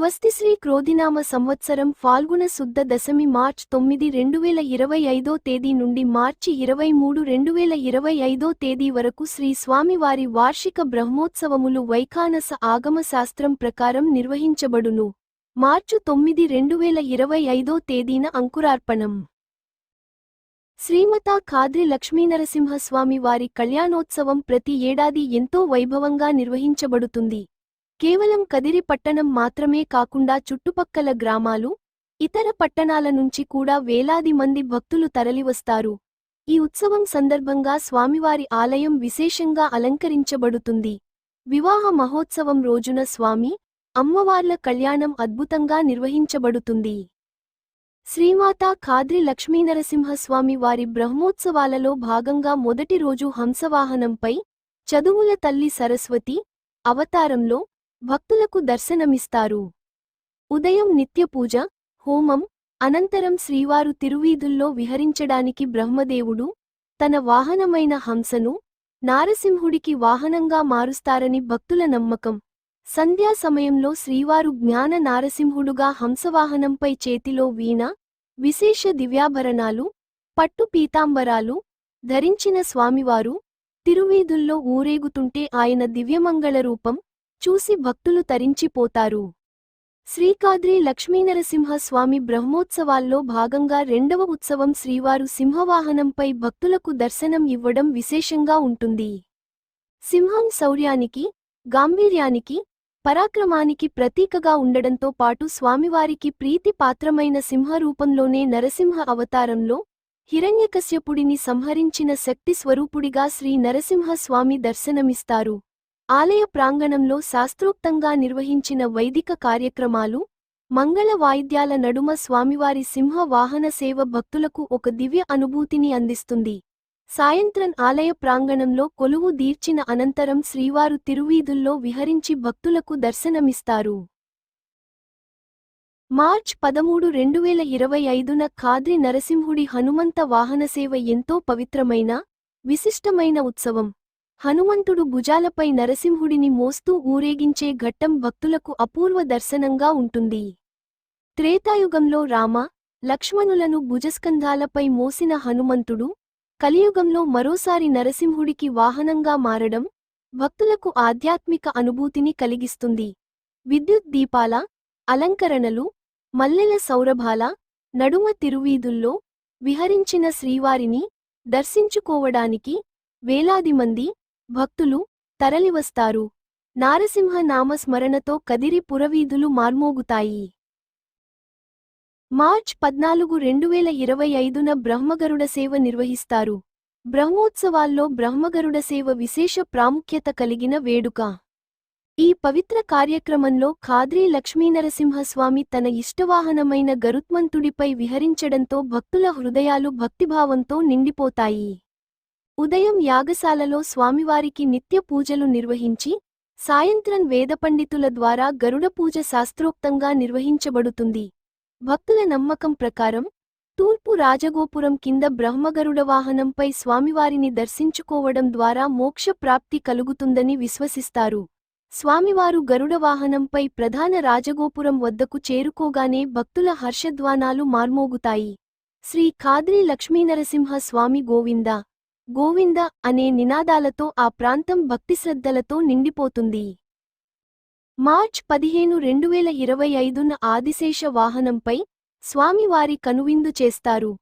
స్వస్తిశ్రీ క్రోధినామ సంవత్సరం ఫాల్గుణ శుద్ధ దశమి మార్చ్ తొమ్మిది రెండు వేల ఇరవై ఐదో తేదీ నుండి మార్చి ఇరవై మూడు రెండు వేల ఇరవై ఐదో తేదీ వరకు శ్రీ స్వామివారి వార్షిక బ్రహ్మోత్సవములు వైఖానస ఆగమ శాస్త్రం ప్రకారం నిర్వహించబడును. మార్చు తొమ్మిది రెండు వేల ఇరవై ఐదో తేదీన అంకురార్పణం. శ్రీమతా ఖాద్రి లక్ష్మీనరసింహస్వామి వారి కళ్యాణోత్సవం ప్రతి ఏడాది ఎంతో వైభవంగా నిర్వహించబడుతుంది. కేవలం కదిరి పట్టణం మాత్రమే కాకుండా చుట్టుపక్కల గ్రామాలు ఇతర పట్టణాల నుంచి కూడా వేలాది మంది భక్తులు తరలివస్తారు. ఈ ఉత్సవం సందర్భంగా స్వామివారి ఆలయం విశేషంగా అలంకరించబడుతుంది. వివాహ మహోత్సవం రోజున స్వామి అమ్మవార్ల కళ్యాణం అద్భుతంగా నిర్వహించబడుతుంది. శ్రీమాతా ఖాద్రి లక్ష్మీనరసింహస్వామి వారి బ్రహ్మోత్సవాలలో భాగంగా మొదటి రోజు హంసవాహనంపై చదువుల తల్లి సరస్వతి అవతారంలో భక్తులకు దర్శనమిస్తారు. ఉదయం నిత్యపూజ హోమం అనంతరం శ్రీవారు తిరువీధుల్లో విహరించడానికి బ్రహ్మదేవుడు తన వాహనమైన హంసను నారసింహుడికి వాహనంగా మారుస్తారని భక్తుల నమ్మకం. సంధ్యా సమయంలో శ్రీవారు జ్ఞాన నారసింహుడుగా హంసవాహనంపై చేతిలో వీణ విశేష దివ్యాభరణాలు పట్టు పీతాంబరాలు ధరించిన స్వామివారు తిరువీధుల్లో ఊరేగుతుంటే ఆయన దివ్యమంగళ రూపం చూసి భక్తులు తరించిపోతారు. శ్రీకాద్రి లక్ష్మీనరసింహస్వామి బ్రహ్మోత్సవాల్లో భాగంగా రెండవ ఉత్సవం శ్రీవారు సింహవాహనంపై భక్తులకు దర్శనం ఇవ్వడం విశేషంగా ఉంటుంది. సింహం శౌర్యానికి గాంభీర్యానికి పరాక్రమానికి ప్రతీకగా ఉండడంతో పాటు స్వామివారికి ప్రీతి పాత్రమైన సింహరూపంలోనే నరసింహ అవతారంలో హిరణ్యకశ్యపుడిని సంహరించిన శక్తి స్వరూపుడిగా శ్రీ నరసింహ స్వామి దర్శనమిస్తారు. ఆలయ ప్రాంగణంలో శాస్త్రోక్తంగా నిర్వహించిన వైదిక కార్యక్రమాలు మంగళ వాయిద్యాల నడుమ స్వామివారి సింహ వాహన సేవ భక్తులకు ఒక దివ్య అనుభూతిని అందిస్తుంది. సాయంత్రం ఆలయ ప్రాంగణంలో కొలువు దీర్చిన అనంతరం శ్రీవారు తిరువీధుల్లో విహరించి భక్తులకు దర్శనమిస్తారు. మార్చ్ పదమూడు రెండు వేల ఇరవై ఐదున ఖాద్రి నరసింహుడి హనుమంత వాహనసేవ ఎంతో పవిత్రమైన విశిష్టమైన ఉత్సవం. హనుమంతుడు భుజాలపై నరసింహుడిని మోస్తూ ఊరేగించే ఘట్టం భక్తులకు అపూర్వ దర్శనంగా ఉంటుంది. త్రేతాయుగంలో రామ లక్ష్మణులను భుజస్కంధాలపై మోసిన హనుమంతుడు కలియుగంలో మరోసారి నరసింహుడికి వాహనంగా మారడం భక్తులకు ఆధ్యాత్మిక అనుభూతిని కలిగిస్తుంది. విద్యుత్ దీపాల అలంకరణలు మల్లెల సౌరభాల నడుమ తిరువీధుల్లో విహరించిన శ్రీవారిని దర్శించుకోవడానికి వేలాది మంది భక్తులు తరలివస్తారు. నారసింహ నామస్మరణతో కదిరి పురవీధులు మార్మోగుతాయి. మార్చ్ పద్నాలుగు రెండు వేల ఇరవై ఐదున బ్రహ్మగరుడ సేవ నిర్వహిస్తారు. బ్రహ్మోత్సవాల్లో బ్రహ్మగరుడ సేవ విశేష ప్రాముఖ్యత కలిగిన వేడుక. ఈ పవిత్ర కార్యక్రమంలో ఖాద్రీ లక్ష్మీనరసింహస్వామి తన ఇష్టవాహనమైన గరుత్మంతుడిపై విహరించడంతో భక్తుల హృదయాలు భక్తిభావంతో నిండిపోతాయి. ఉదయం యాగశాలలో స్వామివారికి నిత్య పూజలు నిర్వహించి సాయంత్రం వేదపండితుల ద్వారా గరుడ పూజ శాస్త్రోక్తంగా నిర్వహించబడుతుంది. భక్తుల నమ్మకం ప్రకారం తూర్పు రాజగోపురం కింద బ్రహ్మగరుడ వాహనంపై స్వామివారిని దర్శించుకోవడం ద్వారా మోక్ష ప్రాప్తి కలుగుతుందని విశ్వసిస్తారు. స్వామివారు గరుడ వాహనంపై ప్రధాన రాజగోపురం వద్దకు చేరుకోగానే భక్తుల హర్షధ్వానాలు మార్మోగుతాయి. శ్రీ ఖాద్రి లక్ష్మీనరసింహ స్వామి గోవింద గోవింద అనే నినాదాలతో ఆ ప్రాంతం భక్తిశ్రద్ధలతో నిండిపోతుంది. మార్చ్ పదిహేను రెండు వేల ఇరవై ఐదున ఆదిశేష వాహనంపై స్వామివారి కనువిందు చేస్తారు.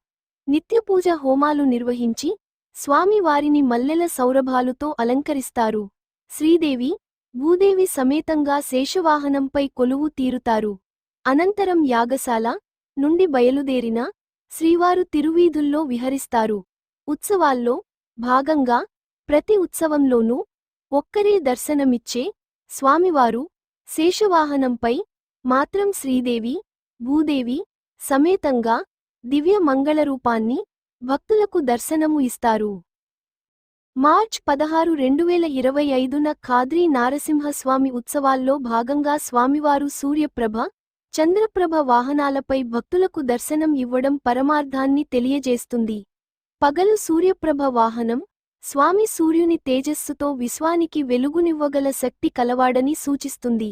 నిత్యపూజ హోమాలు నిర్వహించి స్వామివారిని మల్లెల సౌరభాలుతో అలంకరిస్తారు. శ్రీదేవి భూదేవి సమేతంగా శేషవాహనంపై కొలువు తీరుతారు. అనంతరం యాగశాల నుండి బయలుదేరిన శ్రీవారు తిరువీధుల్లో విహరిస్తారు. ఉత్సవాల్లో భాగంగా ప్రతి ఉత్సవంలోనూ ఒక్కరే దర్శనమిచ్చే స్వామివారు శేషవాహనంపై మాత్రం శ్రీదేవి భూదేవి సమేతంగా దివ్య మంగళరూపాన్ని భక్తులకు దర్శనము ఇస్తారు. మార్చ్ పదహారు రెండు వేల ఇరవై ఐదున ఖాద్రి నారసింహస్వామి ఉత్సవాల్లో భాగంగా స్వామివారు సూర్యప్రభ చంద్రప్రభ వాహనాలపై భక్తులకు దర్శనం ఇవ్వడం పరమార్థాన్ని తెలియజేస్తుంది. పగలు సూర్యప్రభ వాహనం స్వామి సూర్యుని తేజస్సుతో విశ్వానికి వెలుగునివ్వగల శక్తి కలవాడని సూచిస్తుంది.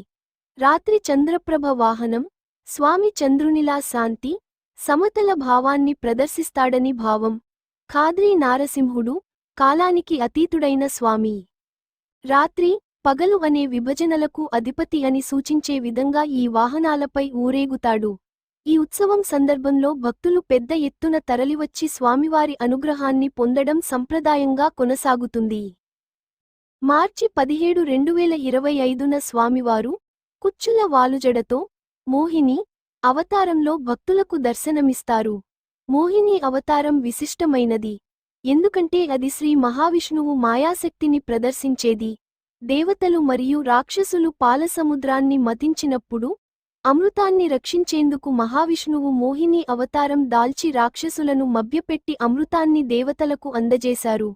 రాత్రి చంద్రప్రభ వాహనం స్వామి చంద్రునిలా శాంతి సమతల భావాన్ని ప్రదర్శిస్తాడని భావం. ఖాద్రీ నారసింహుడు కాలానికి అతీతుడైన స్వామి. రాత్రి పగలు అనే విభజనలకు అధిపతి అని సూచించే విధంగా ఈ వాహనాలపై ఊరేగుతాడు. ఈ ఉత్సవం సందర్భంలో భక్తులు పెద్ద ఎత్తున తరలివచ్చి స్వామివారి అనుగ్రహాన్ని పొందడం సంప్రదాయంగా కొనసాగుతుంది. మార్చి పదిహేడు రెండువేల ఇరవై ఐదున స్వామివారు కుచ్చుల వాలుజడతో మోహిని అవతారంలో భక్తులకు దర్శనమిస్తారు. మోహిని అవతారం విశిష్టమైనది. ఎందుకంటే అది శ్రీ మహావిష్ణువు మాయాశక్తిని ప్రదర్శించేది. దేవతలు మరియు రాక్షసులు పాలసముద్రాన్ని మతించినప్పుడు అమృతాన్ని రక్షించేందుకు మహావిష్ణువు మోహిని అవతారం దాల్చి రాక్షసులను మభ్యపెట్టి అమృతాన్ని దేవతలకు అందజేశారు.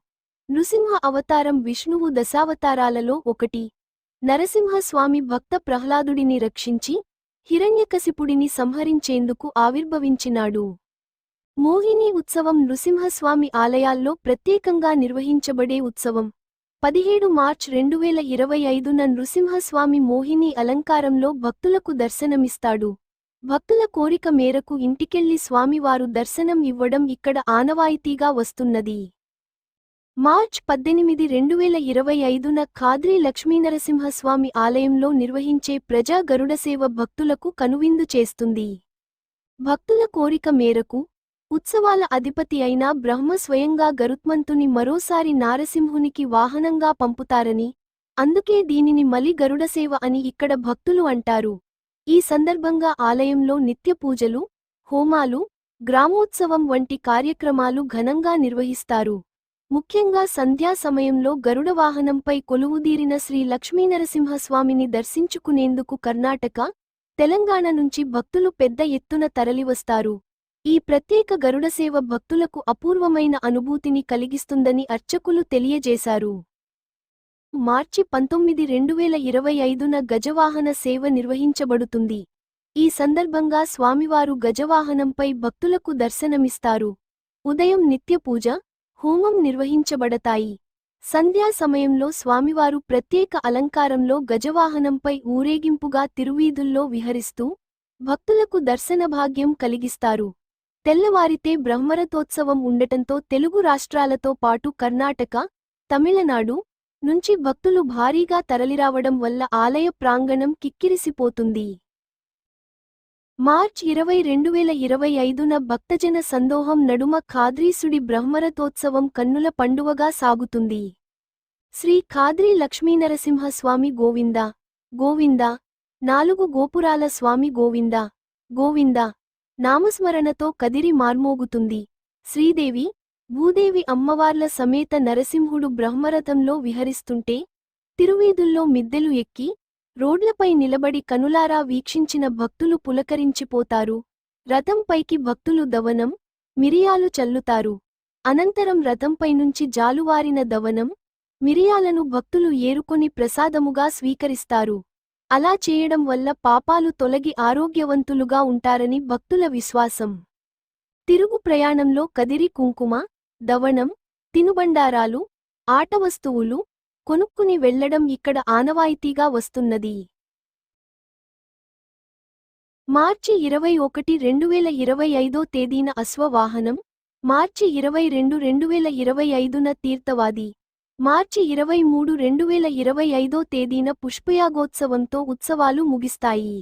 నృసింహ అవతారం విష్ణువు దశావతారాలలో ఒకటి. నరసింహస్వామి భక్త ప్రహ్లాదుడిని రక్షించి హిరణ్యకశిపుడిని సంహరించేందుకు ఆవిర్భవించినాడు. మోహిని ఉత్సవం నృసింహస్వామి ఆలయాల్లో ప్రత్యేకంగా నిర్వహించబడే ఉత్సవం. పదిహేడు మార్చ్ రెండు వేల ఇరవై ఐదున నృసింహస్వామి మోహిని అలంకారంలో భక్తులకు దర్శనమిస్తాడు. భక్తుల కోరిక మేరకు ఇంటికెళ్ళి స్వామివారు దర్శనం ఇవ్వడం ఇక్కడ ఆనవాయితీగా వస్తున్నది. మార్చ్ పద్దెనిమిది రెండు వేల ఇరవై ఐదున ఖాద్రి లక్ష్మీనరసింహస్వామి ఆలయంలో నిర్వహించే ప్రజా గరుడసేవ భక్తులకు కనువిందు చేస్తుంది. భక్తుల కోరిక మేరకు ఉత్సవాల అధిపతి అయిన బ్రహ్మ స్వయంగా గరుత్మంతుని మరోసారి నారసింహునికి వాహనంగా పంపుతారని అందుకే దీనిని మలి గరుడసేవ అని ఇక్కడ భక్తులు అంటారు. ఈ సందర్భంగా ఆలయంలో నిత్య పూజలు హోమాలు గ్రామోత్సవం వంటి కార్యక్రమాలు ఘనంగా నిర్వహిస్తారు. ముఖ్యంగా సంధ్యా సమయంలో గరుడ వాహనంపై కొలువుదీరిన శ్రీ లక్ష్మీనరసింహస్వామిని దర్శించుకునేందుకు కర్ణాటక తెలంగాణ నుంచి భక్తులు పెద్ద ఎత్తున తరలివస్తారు. ఈ ప్రత్యేక గరుడసేవ భక్తులకు అపూర్వమైన అనుభూతిని కలిగిస్తుందని అర్చకులు తెలియజేశారు. మార్చి పంతొమ్మిది రెండువేల ఇరవై ఐదున గజవాహన సేవ నిర్వహించబడుతుంది. ఈ సందర్భంగా స్వామివారు గజవాహనంపై భక్తులకు దర్శనమిస్తారు. ఉదయం నిత్య పూజ హోమం నిర్వహించబడతాయి. సంధ్యా సమయంలో స్వామివారు ప్రత్యేక అలంకారంలో గజవాహనంపై ఊరేగింపుగా తిరువీధుల్లో విహరిస్తూ భక్తులకు దర్శనభాగ్యం కలిగిస్తారు. తెల్లవారితే బ్రహ్మరథోత్సవం ఉండటంతో తెలుగు రాష్ట్రాలతో పాటు కర్ణాటక తమిళనాడు నుంచి భక్తులు భారీగా తరలిరావడం వల్ల ఆలయ ప్రాంగణం కిక్కిరిసిపోతుంది. మార్చ్ ఇరవై రెండు వేల ఇరవై ఐదున భక్తజన సందోహం నడుమ ఖాద్రీసుడి బ్రహ్మరథోత్సవం కన్నుల పండువగా సాగుతుంది. శ్రీ ఖాద్రీ లక్ష్మీనరసింహస్వామి గోవింద గోవింద నాలుగు గోపురాల స్వామి గోవింద గోవింద నామస్మరణతో కదిరి మార్మోగుతుంది. శ్రీదేవి భూదేవి అమ్మవార్ల సమేత నరసింహుడు బ్రహ్మరథంలో విహరిస్తుంటే తిరువీధుల్లో మిద్దెలు ఎక్కి రోడ్లపై నిలబడి కనులారా వీక్షించిన భక్తులు పులకరించిపోతారు. రథంపైకి భక్తులు దవనం మిరియాలు చల్లుతారు. అనంతరం రథంపైనుంచి జాలువారిన దవనం మిరియాలను భక్తులు ఏరుకొని ప్రసాదముగా స్వీకరిస్తారు. అలా చేయడం వల్ల పాపాలు తొలగి ఆరోగ్యవంతులుగా ఉంటారని భక్తుల విశ్వాసం. తిరుగు ప్రయాణంలో కదిరి కుంకుమ దవణం తినుబండారాలు ఆటవస్తువులు కొనుక్కుని వెళ్ళడం ఇక్కడ ఆనవాయితీగా వస్తున్నది. మార్చి ఇరవై ఒకటి రెండు వేల ఇరవై ఐదో తేదీన అశ్వవాహనం మార్చి ఇరవై రెండు రెండు వేల ఇరవై ఐదున తీర్థవాది మార్చి ఇరవై మూడు రెండు వేల ఇరవై ఐదో తేదీన పుష్పయాగోత్సవంతో ఉత్సవాలు ముగిస్తాయి.